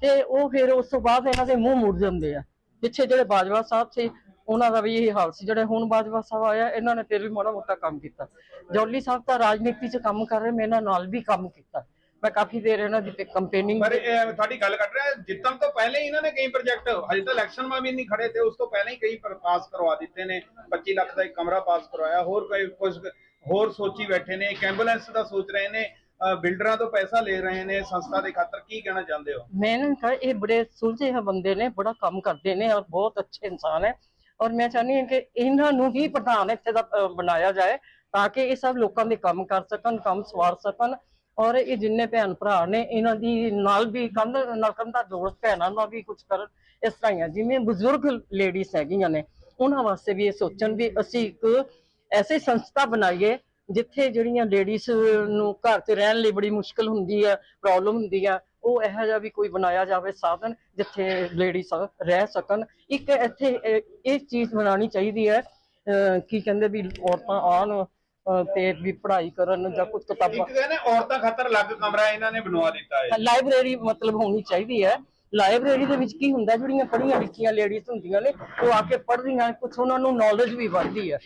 [SPEAKER 4] ਤੇ ਉਹ ਫਿਰ ਉਸ ਤੋਂ ਬਾਅਦ ਇਹਨਾਂ ਦੇ ਮੂੰਹ ਮੁੜ ਜਾਂਦੇ ਆ। ਪਿੱਛੇ ਜਿਹੜੇ ਬਾਜਵਾ ਸਾਹਿਬ ਸੀ ਉਹਨਾਂ ਦਾ ਵੀ ਇਹ ਹਾਲ ਸੀ। ਜਿਹੜੇ ਹੁਣ ਬਾਜਵਾ ਸਾਹਿਬ ਆਇਆ ਇਹਨਾਂ ਨੇ ਫਿਰ ਵੀ ਮਾੜਾ ਮੋਟਾ ਕੰਮ ਕੀਤਾ। ਜੌਲੀ ਸਾਹਿਬ ਤਾਂ ਰਾਜਨੀਤੀ 'ਚ ਕੰਮ ਕਰ ਰਹੇ ਮੈਂ ਇਹਨਾਂ ਨਾਲ ਵੀ ਕੰਮ ਕੀਤਾ। ਮੈਂ ਕਾਫੀ ਦੇਰ ਇਹਨਾਂ ਦੀ ਕੰਪੇਨਿੰਗ
[SPEAKER 6] ਪਰ ਇਹ ਤੁਹਾਡੀ ਗੱਲ ਕੱਟ ਰਿਹਾ ਜਿੱਤਣ ਤੋਂ ਪਹਿਲੇ ਹੀ ਇਹਨਾਂ ਨੇ ਕਈ ਪ੍ਰੋਜੈਕਟ ਹਜੇ ਤਾਂ ਇਲੈਕਸ਼ਨ ਮਾ ਵੀ ਨਹੀਂ ਖੜੇ ਤੇ ਉਸ ਤੋਂ ਪਹਿਲਾਂ ਹੀ ਕਈ ਪਰ- ਪਾਸ ਕਰਵਾ ਦਿੱਤੇ ਨੇ। 25 ਲੱਖ ਦਾ ਇੱਕ ਕਮਰਾ ਪਾਸ ਕਰਵਾਇਆ ਹੋਰ ਕੋਈ ਕੁਝ ਹੋਰ ਸੋਚੀ ਬੈਠੇ ਨੇ ਇੱਕ ਐਂਬੂਲੈਂਸ ਦਾ ਸੋਚ ਰਹੇ ਨੇ ਅਹ ਬਿਲਡਰਾਂ ਤੋਂ ਪੈਸਾ ਲੈ ਰਹੇ ਨੇ ਸੰਸਥਾ ਦੇ ਖਾਤਰ ਕੀ ਕਹਿਣਾ ਚਾਹੁੰਦੇ ਹੋ?
[SPEAKER 4] ਮੈਂ ਇਹਨਾਂ ਨੂੰ ਕਿਹਾ ਇਹ ਬੜੇ ਸੁਲਝੇ ਹੋਏ ਬੰਦੇ ਨੇ ਬੜਾ ਕੰਮ ਕਰਦੇ ਨੇ ਔਰ ਬਹੁਤ ਅੱਛੇ ਇਨਸਾਨ ਹੈ। ਔਰ ਮੈਂ ਚਾਹੁੰਦੀ ਹਾਂ ਕਿ ਇਹਨਾਂ ਨੂੰ ਹੀ ਪ੍ਰਧਾਨ ਇੱਥੇ ਦਾ ਅਹ, ਬਣਾਇਆ ਜਾਏ ਤਾਂ ਕਿ ਇਹ ਸਭ ਲੋਕਾਂ ਦੇ ਕੰਮ ਕਰ ਸਕਣ ਕੰਮ ਸਵਾਰ ਸਕਣ। ਔਰ ਇਹ ਜਿੰਨੇ ਭੈਣ ਭਰਾ ਨੇ ਇਹਨਾਂ ਦੀ ਨਾਲ ਵੀ ਕੰਧ ਨਾਲ ਕੰਧਾ ਭੈਣਾਂ ਨਾਲ ਵੀ ਕੁਝ ਕਰਨ ਇਸ ਤਰ੍ਹਾਂ ਹੀ ਆ। ਜਿਵੇਂ ਬਜ਼ੁਰਗ ਲੇਡੀਜ਼ ਹੈਗੀਆਂ ਨੇ ਉਹਨਾਂ ਵਾਸਤੇ ਵੀ ਇਹ ਸੋਚਣ ਵੀ ਅਸੀਂ ਇੱਕ ਐਸੀ ਸੰਸਥਾ ਬਣਾਈਏ ਜਿੱਥੇ ਜਿਹੜੀਆਂ ਲੇਡੀਜ਼ ਨੂੰ ਘਰ 'ਚ ਰਹਿਣ ਲਈ ਬੜੀ ਮੁਸ਼ਕਲ ਹੁੰਦੀ ਹੈ ਪ੍ਰੋਬਲਮ ਹੁੰਦੀ ਹੈ ਉਹ ਇਹੋ ਜਿਹਾ ਵੀ ਕੋਈ ਬਣਾਇਆ ਜਾਵੇ ਸਾਧਨ ਜਿੱਥੇ ਲੇਡੀਜ਼ ਰਹਿ ਸਕਣ। ਇੱਕ ਇੱਥੇ ਇਹ- ਚੀਜ਼ ਬਣਾਉਣੀ ਚਾਹੀਦੀ ਹੈ ਕੀ ਕਹਿੰਦੇ ਵੀ ਔਰਤਾਂ ਆਉਣ ਤੇ ਵੀ ਪੜ੍ਹਾਈ ਕਰਨ ਜਾਂ ਕੁਝ ਕਿਤਾਬਾਂ
[SPEAKER 6] ਕਹਿੰਦੇ ਔਰਤਾਂ ਖਾਤਰ ਅਲੱਗ ਕਮਰਾ ਇਹਨਾਂ ਨੇ ਬਣਵਾ ਦਿੱਤਾ ਹੈ।
[SPEAKER 4] ਲਾਇਬ੍ਰੇਰੀ ਮਤਲਬ ਹੋਣੀ ਚਾਹੀਦੀ ਹੈ। ਲਾਇਬ੍ਰੇਰੀ ਦੇ ਵਿੱਚ ਕੀ ਹੁੰਦਾ ਜਿਹੜੀਆਂ ਪੜ੍ਹੀਆਂ ਲਿਖੀਆਂ ਲੇਡੀਜ਼ ਹੁੰਦੀਆਂ ਨੇ ਉਹ ਆ ਕੇ ਪੜ੍ਹਦੀਆਂ ਕੁਝ ਉਹਨਾਂ ਨੂੰ ਨੌਲੇਜ ਵੀ ਵੱਧਦੀ ਹੈ।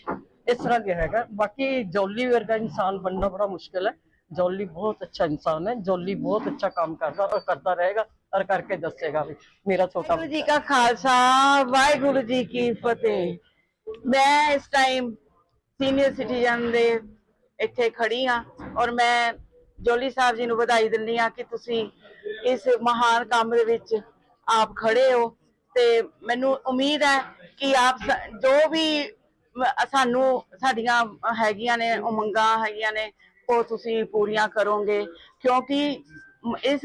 [SPEAKER 4] ਇਸ ਤਰ੍ਹਾਂ ਦਾ ਹੈਗਾ। ਬਾਕੀ ਜੌਲੀ ਵਰਗਾ ਇਨਸਾਨ ਬਣਨਾ ਬੜਾ ਮੁਸ਼ਕਿਲ ਹੈ। ਜੌਲੀ ਬਹੁਤ ਅੱਛਾ ਇਨਸਾਨ ਹੈ। ਜੌਲੀ ਬਹੁਤ ਅੱਛਾ ਕੰਮ ਕਰਦਾ ਔਰ ਕਰਦਾ ਰਹੇਗਾ ਔਰ ਕਰਕੇ ਦੱਸੇਗਾ ਵੀ ਮੇਰਾ ਛੋਟਾ
[SPEAKER 8] ਵਾਹਿਗੁਰੂ ਜੀ ਕਾ ਖਾਲਸਾ, ਵਾਹਿਗੁਰੂ ਜੀ ਕੀ ਫਤਿਹ। ਮੈਂ ਇਸ ਟਾਈਮ ਸੀਨੀਅਰ ਸਿਟੀਜ਼ਨ ਦੇ ਇੱਥੇ ਖੜੀ ਆ ਔਰ ਮੈਂ ਜੋਲੀ ਸਾਹਿਬ ਜੀ ਨੂੰ ਵਧਾਈ ਦਿੰਦੀ ਹਾਂ ਕਿ ਤੁਸੀਂ ਇਸ ਮਹਾਨ ਕੰਮ ਦੇ ਵਿੱਚ ਆਪ ਖੜੇ ਹੋ ਤੇ ਮੈਨੂੰ ਉਮੀਦ ਹੈ ਕਿ ਆਪ ਜੋ ਵੀ ਸਾਨੂੰ ਸਾਡੀਆਂ ਹੈਗੀਆਂ ਨੇ ਉਮੰਗਾਂ ਹੈਗੀਆਂ ਨੇ ਉਹ ਤੁਸੀਂ ਪੂਰੀਆਂ ਕਰੋਗੇ। ਕਿਉਂਕਿ ਇਸ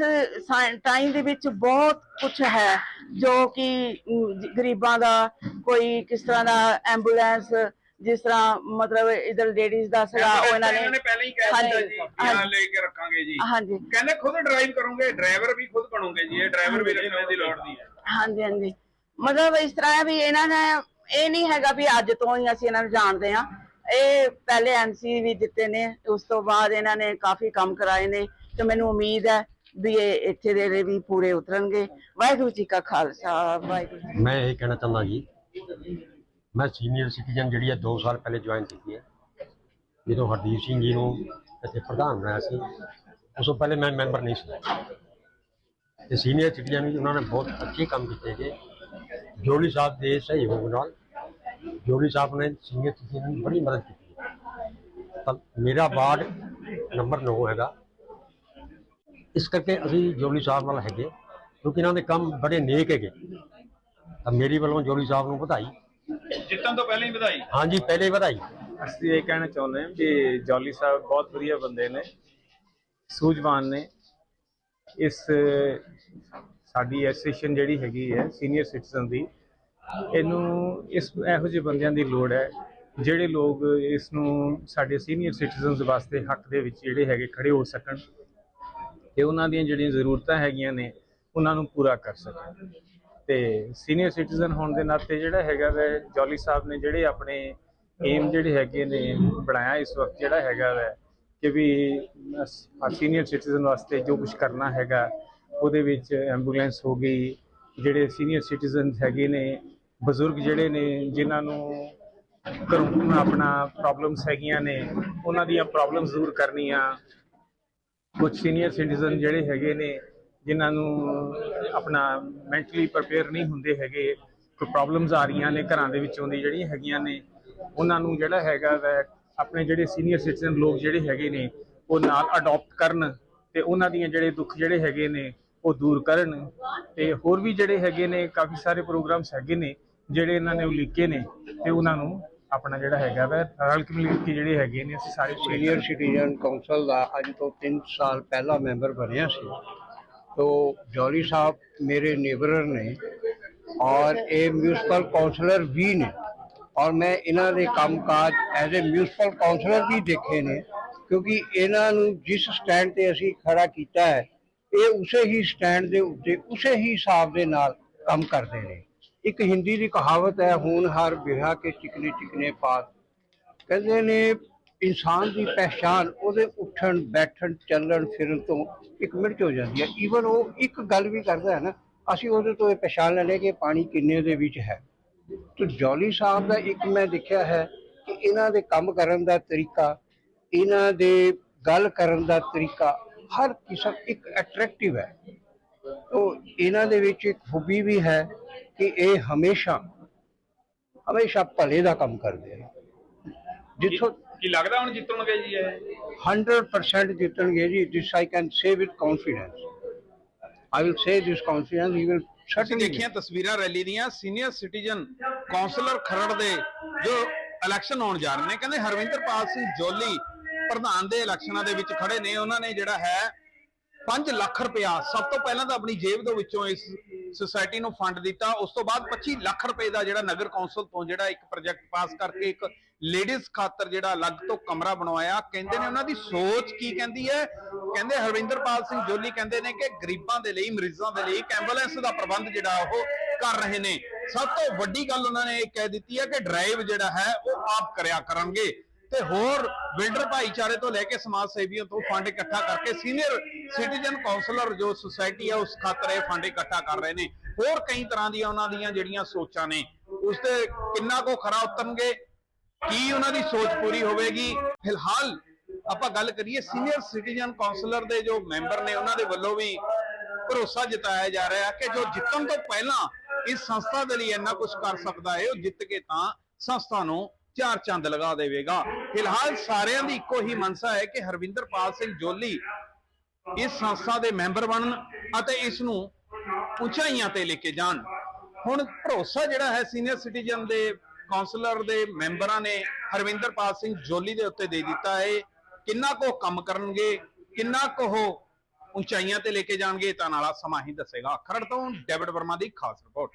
[SPEAKER 8] ਟਾਈਮ ਦੇ ਵਿੱਚ ਬਹੁਤ ਕੁਝ ਹੈ ਜੋ ਕਿ ਗਰੀਬਾਂ ਦਾ ਕੋਈ ਕਿਸ ਤਰ੍ਹਾਂ ਦਾ ਐਂਬੂਲੈਂਸ ਜਿਸ ਤਰ੍ਹਾਂ ਮਤਲਬ ਇਧਰ ਲੇਡੀਜ਼ ਦਾ ਸੀਗਾ ਉਹ ਇਹਨਾਂ
[SPEAKER 6] ਇਹਨਾਂ ਨੇ ਪਹਿਲਾਂ ਹੀ ਕਹਿ ਦਿੱਤਾ ਜੀ ਲੈ ਕੇ ਰੱਖਾਂਗੇ ਜੀ।
[SPEAKER 8] ਹਾਂਜੀ।
[SPEAKER 6] ਕਹਿੰਦੇ ਖੁਦ ਡਰਾਈਵ ਕਰੋਗੇ ਡਰਾਈਵਰ ਵੀ ਖੁਦ ਬਣੋਗੇ ਜੀ ਇਹ ਡਰਾਈਵਰ ਵੀ ਰੱਖਣ ਦੀ ਲੋੜ ਨਹੀਂ ਹੈ।
[SPEAKER 8] ਹਾਂਜੀ ਹਾਂਜੀ। ਮਤਲਬ ਇਸ ਤਰ੍ਹਾਂ ਵੀ ਇਹਨਾਂ ਨੇ ਇਹ ਨਹੀਂ ਹੈਗਾ ਵੀ ਅੱਜ ਤੋਂ ਹੀ ਅਸੀਂ ਇਹਨਾਂ ਨੂੰ ਜਾਣਦੇ ਆ ਇਹ ਪਹਿਲੇ ਐਮਸੀ ਵੀ ਦਿੱਤੇ ਨੇ, ਉਸ ਤੋਂ ਬਾਅਦ ਇਹਨਾਂ ਨੇ ਕਾਫੀ ਕੰਮ ਕਰਾਏ ਨੇ ਤੇ ਮੈਨੂੰ ਉਮੀਦ ਹੈ ਵੀ ਇਹ ਇੱਥੇ ਦੇ ਵੀ ਪੂਰੇ ਉਤਰਨਗੇ। ਵਾਹਿਗੁਰੂ ਜੀ ਕਾ ਖਾਲਸਾ, ਵਾਹਿਗੁਰੂ
[SPEAKER 9] ਮੈਂ ਇਹ ਕਹਿਣਾ ਚਾਹੁੰਦਾ ਜੀ, ਮੈਂ ਸੀਨੀਅਰ ਸਿਟੀਜ਼ਨ ਜਿਹੜੀ ਹੈ 2 ਸਾਲ ਪਹਿਲੇ ਜੁਆਇਨ ਕੀਤੀ ਹੈ। ਜਦੋਂ ਹਰਦੀਪ ਸਿੰਘ ਜੀ ਨੂੰ ਇੱਥੇ ਪ੍ਰਧਾਨ ਬਣਾਇਆ ਸੀ, ਉਸ ਤੋਂ ਪਹਿਲੇ ਮੈਂ ਮੈਂਬਰ ਨਹੀਂ ਸੀ। ਤੇ ਸੀਨੀਅਰ ਸਿਟੀਜ਼ਨ ਵੀ ਉਹਨਾਂ ਨੇ ਬਹੁਤ ਅੱਛੇ ਕੰਮ ਕੀਤੇ ਗਏ ਜੋਲੀ ਸਾਹਿਬ ਦੇ ਸਹਿਯੋਗ ਨਾਲ ਜੋਲੀ ਸਾਹਿਬ ਨੇ ਸੀਨੀਅਰ ਸਿਟੀਜ਼ਨ ਦੀ ਬੜੀ ਮਦਦ ਕੀਤੀ। ਹੈ। ਤਾਂ ਮੇਰਾ ਵਾਰਡ ਨੰਬਰ 9 ਹੈਗਾ। ਇਸ ਕਰਕੇ ਅਸੀਂ ਜੋਲੀ ਸਾਹਿਬ ਨਾਲ ਹੈਗੇ ਕਿਉਂਕਿ ਇਹਨਾਂ ਦੇ ਕੰਮ ਬੜੇ ਨੇਕ ਹੈਗੇ। ਤਾਂ ਮੇਰੀ ਵੱਲੋਂ ਜੋਲੀ ਸਾਹਿਬ ਨੂੰ ਵਧਾਈ।
[SPEAKER 6] ਜਿੱਤਣ ਤੋਂ ਪਹਿਲਾਂ ਹੀ ਵਧਾਈ।
[SPEAKER 9] ਹਾਂਜੀ ਪਹਿਲੇ ਵਧਾਈ।
[SPEAKER 10] ਅਸੀਂ ਇਹ ਕਹਿਣਾ ਚਾਹੁੰਦੇ ਹਾਂ ਕਿ ਜੌਲੀ ਸਾਹਿਬ ਬਹੁਤ ਵਧੀਆ ਬੰਦੇ ਨੇ ਸੂਝਵਾਨ ਨੇ। ਇਸ ਸਾਡੀ ਐਸੋਸੀਏਸ਼ਨ ਜਿਹੜੀ ਹੈਗੀ ਹੈ ਸੀਨੀਅਰ ਸਿਟੀਜ਼ਨ ਦੀ, ਇਹਨੂੰ ਇਸ ਇਹੋ ਜਿਹੇ ਬੰਦਿਆਂ ਦੀ ਲੋੜ ਹੈ, ਜਿਹੜੇ ਲੋਕ ਇਸ ਨੂੰ ਸਾਡੇ ਸੀਨੀਅਰ ਸਿਟੀਜ਼ਨਸ ਵਾਸਤੇ ਹੱਕ ਦੇ ਵਿੱਚ ਜਿਹੜੇ ਹੈਗੇ ਖੜੇ ਹੋ ਸਕਣ ਤੇ ਉਹਨਾਂ ਦੀਆਂ ਜਿਹੜੀਆਂ ਜ਼ਰੂਰਤਾਂ ਹੈਗੀਆਂ ਨੇ, ਉਹਨਾਂ ਨੂੰ ਪੂਰਾ ਕਰ ਸਕਣ। ਤੇ ਸੀਨੀਅਰ ਸਿਟੀਜ਼ਨ ਹੋਣ ਦੇ ਨਾਤੇ ਜਿਹੜਾ ਹੈਗਾ ਵੈ, ਜੌਲੀ ਸਾਹਿਬ ਨੇ ਜਿਹੜੇ ਆਪਣੇ ਏਮ ਜਿਹੜੇ ਹੈਗੇ ਨੇ ਬਣਾਇਆ ਇਸ ਵਕਤ ਜਿਹੜਾ ਹੈਗਾ ਵੈ, ਕਿ ਵੀ ਸੀਨੀਅਰ ਸਿਟੀਜ਼ਨ ਵਾਸਤੇ ਜੋ ਕੁਝ ਕਰਨਾ ਹੈਗਾ ਉਹਦੇ ਵਿੱਚ ਐਂਬੂਲੈਂਸ ਹੋ ਗਈ, ਜਿਹੜੇ ਸੀਨੀਅਰ ਸਿਟੀਜ਼ਨ ਹੈਗੇ ਨੇ, ਬਜ਼ੁਰਗ ਜਿਹੜੇ ਨੇ, ਜਿਨ੍ਹਾਂ ਨੂੰ ਘਰੋਂ ਆਪਣਾ ਪ੍ਰੋਬਲਮਸ ਹੈਗੀਆਂ ਨੇ, ਉਹਨਾਂ ਦੀਆਂ ਪ੍ਰੋਬਲਮਸ ਦੂਰ ਕਰਨੀਆਂ। ਕੁਝ ਸੀਨੀਅਰ ਸਿਟੀਜ਼ਨ ਜਿਹੜੇ ਹੈਗੇ ਨੇ, ਜਿਨ੍ਹਾਂ ਨੂੰ ਆਪਣਾ ਮੈਂਟਲੀ ਪ੍ਰਪੇਅਰ ਨਹੀਂ ਹੁੰਦੇ ਹੈਗੇ, ਕੋਈ ਪ੍ਰੋਬਲਮਸ ਆ ਰਹੀਆਂ ਨੇ ਘਰਾਂ ਦੇ ਵਿੱਚੋਂ ਦੀ ਜਿਹੜੀਆਂ ਹੈਗੀਆਂ ਨੇ, ਉਹਨਾਂ ਨੂੰ ਜਿਹੜਾ ਹੈਗਾ ਵੈ, ਆਪਣੇ ਜਿਹੜੇ ਸੀਨੀਅਰ ਸਿਟੀਜ਼ਨ ਲੋਕ ਜਿਹੜੇ ਹੈਗੇ ਨੇ, ਉਹ ਨਾਲ ਅਡਾਪਟ ਕਰਨ ਤੇ ਉਹਨਾਂ ਦੀਆਂ ਜਿਹੜੇ ਦੁੱਖ ਜਿਹੜੇ ਹੈਗੇ ਨੇ ਉਹ ਦੂਰ ਕਰਨ ਤੇ ਹੋਰ ਵੀ ਜਿਹੜੇ ਹੈਗੇ ਨੇ ਕਾਫੀ ਸਾਰੇ ਪ੍ਰੋਗਰਾਮਸ ਹੈਗੇ ਨੇ ਜਿਹੜੇ ਇਹਨਾਂ ਨੇ ਉਲੀਕੇ ਨੇ ਤੇ ਉਹਨਾਂ ਨੂੰ ਆਪਣਾ ਜਿਹੜਾ ਹੈਗਾ ਵੈ ਰਲ ਕੇ ਮਿਲ ਕੇ ਜਿਹੜੇ ਹੈਗੇ ਨੇ ਅਸੀਂ ਸਾਰੇ
[SPEAKER 5] ਸੀਨੀਅਰ ਸਿਟੀਜ਼ਨ ਕੌਂਸਲ ਦਾ ਅੱਜ ਤੋਂ 3 ਸਾਲ ਪਹਿਲਾਂ ਮੈਂਬਰ ਬਣਿਆ ਸੀ। ਤੋ ਜੌਲੀ ਸਾਹਿਬ ਮੇਰੇ ਨੇਬਰਰ ਨੇ ਔਰ ਇਹ ਮਿਊਨਿਸਪਲ ਕਾਉਂਸਲਰ ਵੀ ਨੇ। ਔਰ ਮੈਂ ਇਹਨਾਂ ਦੇ ਕੰਮਕਾਜ ਐਜ਼ ਅ ਮਿਊਨਿਸਪਲ ਕਾਉਂਸਲਰ ਵੀ ਦੇਖੇ ਨੇ ਕਿਉਂਕਿ ਇਹਨਾਂ ਨੂੰ ਜਿਸ ਸਟੈਂਡ ਤੇ ਅਸੀਂ ਖੜਾ ਕੀਤਾ ਹੈ ਇਹ ਉਸੇ ਹੀ ਸਟੈਂਡ ਦੇ ਉੱਤੇ, ਉਸੇ ਹੀ ਹਿਸਾਬ ਦੇ ਨਾਲ ਕੰਮ ਕਰਦੇ ਨੇ। ਇੱਕ ਹਿੰਦੀ ਦੀ ਕਹਾਵਤ ਹੈ ਹੁਣ ਬਿਹਾ ਕੇ ਚਿਕਨੇ ਚਿਕਨੇ ਪਾਤ। ਕਹਿੰਦੇ ਨੇ, ਇਨਸਾਨ ਦੀ ਪਹਿਚਾਨ ਉਹਦੇ ਉੱਠਣ, ਬੈਠਣ, ਚੱਲਣ, ਫਿਰਨ ਤੋਂ ਇੱਕ ਮਿੰਟ ਹੋ ਜਾਂਦੀ ਹੈ। ਈਵਨ ਉਹ ਇੱਕ ਗੱਲ ਵੀ ਕਰਦਾ ਹੈ ਨਾ, ਅਸੀਂ ਉਹਦੇ ਤੋਂ ਇਹ ਪਛਾਣ ਲੈਂਦੇ ਕਿ ਪਾਣੀ ਕਿੰਨੇ ਦੇ ਵਿੱਚ ਹੈ। ਤੇ ਜੌਲੀ ਸਾਹਿਬ ਦਾ ਇੱਕ ਮੈਂ ਦੇਖਿਆ ਹੈ ਕਿ ਇਹਨਾਂ ਦੇ ਕੰਮ ਕਰਨ ਦਾ ਤਰੀਕਾ, ਇਹਨਾਂ ਦੇ ਗੱਲ ਕਰਨ ਦਾ ਤਰੀਕਾ ਹਰ ਕਿਸਮ ਇੱਕ ਅਟਰੈਕਟਿਵ ਹੈ। ਤੋ ਇਹਨਾਂ ਦੇ ਵਿੱਚ ਇੱਕ ਖੂਬੀ ਵੀ ਹੈ ਕਿ ਇਹ ਹਮੇਸ਼ਾ ਹਮੇਸ਼ਾ ਭਲੇ ਦਾ ਕੰਮ ਕਰਦੇ ਨੇ ਜਿੱਥੋਂ
[SPEAKER 6] ਕੀ ਲੱਗਦਾ ਹੁਣ ਜਿੱਤਣਗੇ ਜੀ ਇਹ?
[SPEAKER 5] 100% ਜਿੱਤਣਗੇ ਜੀ this I can say with confidence I will say this confidence he
[SPEAKER 6] will
[SPEAKER 5] certainly
[SPEAKER 6] ਦੇਖੀਆਂ ਤਸਵੀਰਾਂ ਰੈਲੀ ਦੀਆਂ ਸੀਨੀਅਰ ਸਿਟੀਜ਼ਨ ਕਾਉਂਸਲਰ ਖਰੜ ਦੇ ਜੋ ਇਲੈਕਸ਼ਨ ਹੋਣ ਜਾ ਰਹੇ ਨੇ ਕਹਿੰਦੇ ਹਰਵਿੰਦਰਪਾਲ ਸਿੰਘ ਜੋਲੀ ਪ੍ਰਧਾਨ ਦੇ ਇਲੈਕਸ਼ਨਾਂ ਦੇ ਵਿੱਚ ਖੜੇ ਨੇ, ਉਹਨਾਂ ਨੇ ਜਿਹੜਾ ਹੈ 5 ਲੱਖ ਰੁਪਇਆ, ਸਭ ਤੋਂ ਪਹਿਲਾਂ ਤਾਂ ਆਪਣੀ ਜੇਬ ਦੇ ਵਿੱਚੋਂ ਇਸ ਸੁਸਾਇਟੀ ਨੂੰ ਫੰਡ ਦਿੱਤਾ, ਉਸ ਤੋਂ ਬਾਅਦ 25 ਲੱਖ ਰੁਪਏ ਦਾ ਜਿਹੜਾ ਨਗਰ ਕੌਂਸਲ ਤੋਂ ਜਿਹੜਾ ਇੱਕ ਪ੍ਰੋਜੈਕਟ ਪਾਸ ਕਰਕੇ ਇੱਕ ਲੇਡੀਜ਼ ਖਾਤਰ ਜਿਹੜਾ ਅਲੱਗ ਤੋਂ ਕਮਰਾ ਬਣਵਾਇਆ। ਕਹਿੰਦੇ ਨੇ ਉਹਨਾਂ ਦੀ ਸੋਚ ਕੀ ਕਹਿੰਦੀ ਹੈ? ਕਹਿੰਦੇ ਹਰਵਿੰਦਰਪਾਲ ਸਿੰਘ ਜੋਲੀ ਕਹਿੰਦੇ ਨੇ ਕਿ ਗਰੀਬਾਂ ਦੇ ਲਈ, ਮਰੀਜ਼ਾਂ ਦੇ ਲਈ ਇੱਕ ਐਂਬੂਲੈਂਸ ਦਾ ਪ੍ਰਬੰਧ ਜਿਹੜਾ ਉਹ ਕਰ ਰਹੇ ਨੇ। ਸਭ ਤੋਂ ਵੱਡੀ ਗੱਲ ਉਹਨਾਂ ਨੇ ਇਹ ਕਹਿ ਦਿੱਤੀ ਹੈ ਕਿ ਡਰਾਈਵ ਜਿਹੜਾ ਹੈ, ਉਹ ਆਪ ਕਰਿਆ ਕਰਨਗੇ। ਤੇ ਹੋਰ ਬਿਲਡਰ ਭਾਈਚਾਰੇ ਤੋਂ ਲੈ ਕੇ ਸਮਾਜ ਸੇਵੀਆਂ ਤੋਂ ਫੰਡ ਇਕੱਠਾ ਕਰਕੇ ਸੀਨੀਅਰ ਸਿਟੀਜ਼ਨ ਕਾਉਂਸਲਰ ਜੋ ਸੁਸਾਇਟੀ ਹੈ ਉਸ ਖਾਤਰ ਇਹ ਫੰਡ ਇਕੱਠਾ ਕਰ ਰਹੇ ਨੇ। ਹੋਰ ਕਈ ਤਰ੍ਹਾਂ ਦੀਆਂ ਉਹਨਾਂ ਦੀਆਂ ਜਿਹੜੀਆਂ ਸੋਚਾਂ ਨੇ, ਉਸ ਤੇ ਕਿੰਨਾ ਕੋ ਖਰਾ ਉਤਰਨਗੇ, ਕੀ ਉਹਨਾਂ ਦੀ ਸੋਚ ਪੂਰੀ ਹੋਵੇਗੀ? ਫਿਲਹਾਲ ਆਪਾਂ ਗੱਲ ਕਰੀਏ ਸੀਨੀਅਰ ਸਿਟੀਜ਼ਨ ਕਾਉਂਸਲਰ ਦੇ ਜੋ ਮੈਂਬਰ ਨੇ, ਉਹਨਾਂ ਦੇ ਵੱਲੋਂ ਵੀ ਭਰੋਸਾ ਜਤਾਇਆ ਜਾ ਰਿਹਾ ਹੈ ਕਿ ਜੋ ਜਿੱਤਣ ਤੋਂ ਪਹਿਲਾਂ ਇਸ ਸੰਸਥਾ ਦੇ ਲਈ ਇੰਨਾ ਕੁਝ ਕਰ ਸਕਦਾ ਹੈ, ਉਹ ਜਿੱਤ ਕੇ ਤਾਂ ਸੰਸਥਾ ਨੂੰ ਚਾਰ ਚੰਦ ਲਗਾ ਦੇਵੇਗਾ। ਫਿਲਹਾਲ ਸਾਰਿਆਂ ਦੀ ਇੱਕੋ ਹੀ ਮਨਸਾ ਹੈ ਕਿ ਹਰਵਿੰਦਰਪਾਲ ਸਿੰਘ ਜੋਲੀ ਇਸ ਸੰਸਥਾ ਦੇ ਮੈਂਬਰ ਬਣਨ ਅਤੇ ਇਸ ਨੂੰ ਉਚਾਈਆਂ ਤੇ ਲੈ ਕੇ ਜਾਣ। ਹੁਣ ਭਰੋਸਾ ਜਿਹੜਾ ਹੈ ਸੀਨੀਅਰ ਸਿਟੀਜ਼ਨ ਦੇ ਕਾਉਂਸਲਰ ਦੇ ਮੈਂਬਰਾਂ ਨੇ ਹਰਵਿੰਦਰਪਾਲ ਸਿੰਘ ਜੋਲੀ ਦੇ ਉੱਤੇ ਦੇ ਦਿੱਤਾ ਹੈ। ਕਿੰਨਾ ਕੋ ਕੰਮ ਕਰਨਗੇ, ਕਿੰਨਾ ਕੋ ਉਹ ਉਚਾਈਆਂ ਤੇ ਲੈ ਕੇ ਜਾਣਗੇ, ਤਾਂ ਨਾਲਾ ਸਮਾਂ ਹੀ ਦੱਸੇਗਾ। ਖਰੜ ਤੋਂ ਡੈਵਿਡ ਵਰਮਾ ਦੀ ਖਾਸ ਰਿਪੋਰਟ।